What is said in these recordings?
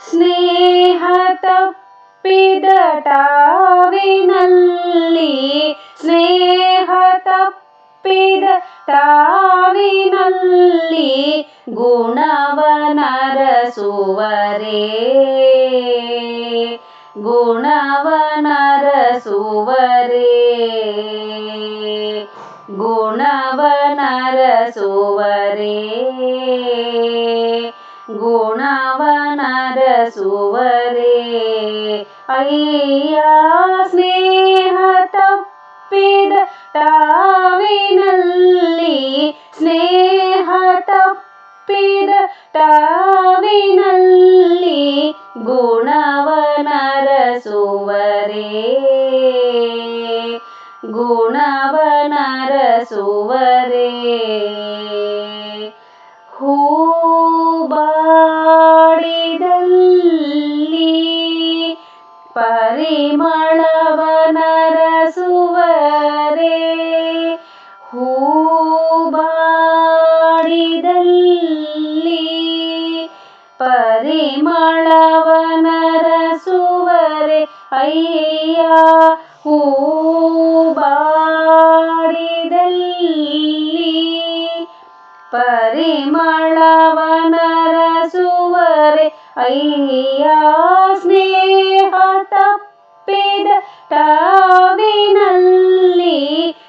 ಸ್ನೇಹ ತಪ್ಪಿದಟಾವಿನಲ್ಲಿ ಸ್ನೇಹ ತಪ್ಪಿದ ತಾವಿನಲ್ಲಿ ಗುಣವನರಸುವರೇ ಗುಣವನರಸುವರೇ ಗುಣವನರಸುವರೇ ಗುಣವನರಸುವರೇ ಅಯ್ಯ ಸ್ನೇಹ ತಪ್ಪಿದ ತಾವಿನಲ್ಲಿ. ಸ್ನೇಹ ತಪ್ಪಿದ ತಾವಿನಲ್ಲಿ. ಗುಣವನರಸುವರೇ ಗುಣವನರಸುವರೇ ಹೂಬಾಡಿದಲ್ಲಿ ಅಯ್ಯ ಹೂಬಾಡಿದಲ್ಲಿ ಪರಿಮಳವನರಸುವರೆ. ಅಯ್ಯ ಸ್ನೇಹ ತಪ್ಪಿದ ತಾವಿನಲ್ಲಿ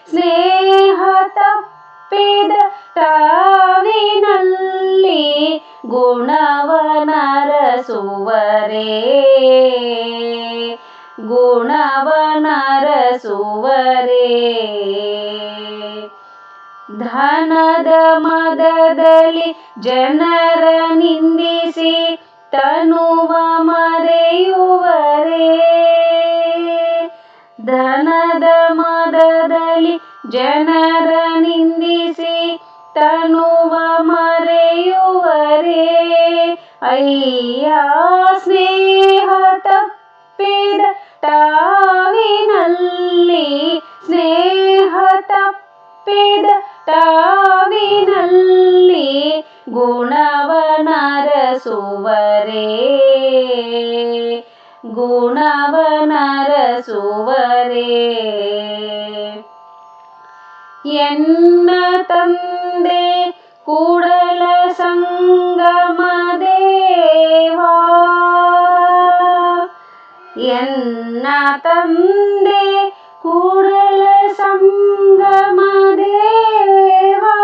ಸ್ನೇಹ ತಪ್ಪಿದ ತಾವಿನಲ್ಲಿ ಗುಣವನರಸುವರೇ. ಗುಣವನರಸುವರೇ. ಧನದ ಮದದಲ್ಲಿ ಜನರ ನಿಂದಿಸಿ ತನುವ ಮರೆಯುವರೇ. ಧನದ ಮದದಲ್ಲಿ ಜನರ ನಿಂದಿಸಿ ತನುವ ಮರೆಯುವರೇ. ಅಯ್ಯ ಸ್ನೇಹ ಗುಣವನರಸುವರೇ ಎನ್ನ ತಂದೆ ಕೂಡಲ ಸಂಗಮ ದೇವಾ ಎನ್ನ ತಂದೆ ಕೂಡಲ ಸಂಗಮ ದೇವಾ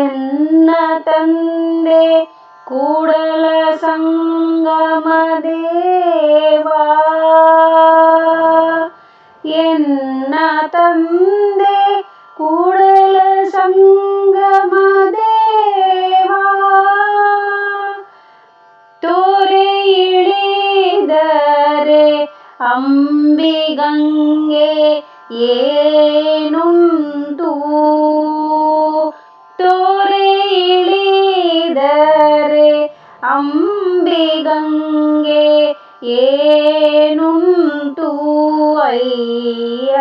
ಎನ್ನ ತಂದೆ ಕೂಡಲ ಸಂಗಮ ದೇವಾ ಎನ್ನ ತಂದೆ ಕೂಡಲ ಸಂಗಮ ದೇವಾ ತೋರೆ ಇಳಿದರೆ ಅಂಬಿಗಂಗೆ ಏನುಂಟು ಏನುಂಟು ಅಯ್ಯ?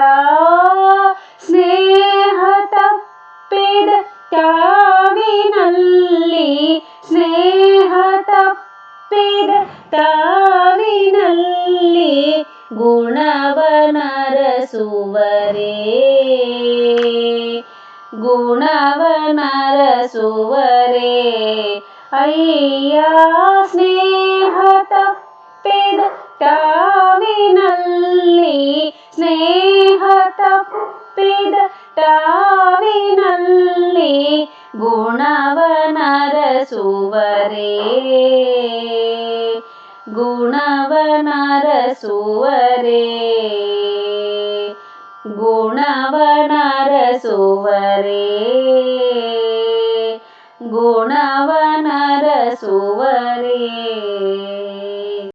ಸ್ನೇಹ ತಪ್ಪಿದ ತಾವಿನಲ್ಲಿ ಸ್ನೇಹ ತಪ್ಪಿದ ತಾವಿನಲ್ಲಿ ಗುಣವನರಸುವರೇ? ಗುಣವನರಸುವರೇ? ಅಯ್ಯ ಸ್ನೇಹ ತಪ್ಪಿದ ತಾವಿನಲ್ಲಿ ಸ್ನೇಹ ತಪ್ಪಿದ ತಾವಿನಲ್ಲಿ ಗುಣವನರಸುವರೇ ಗುಣವನರಸುವರೇ ಗುಣವನರಸುವರೇ ಗುಣವನರಸುವರೇ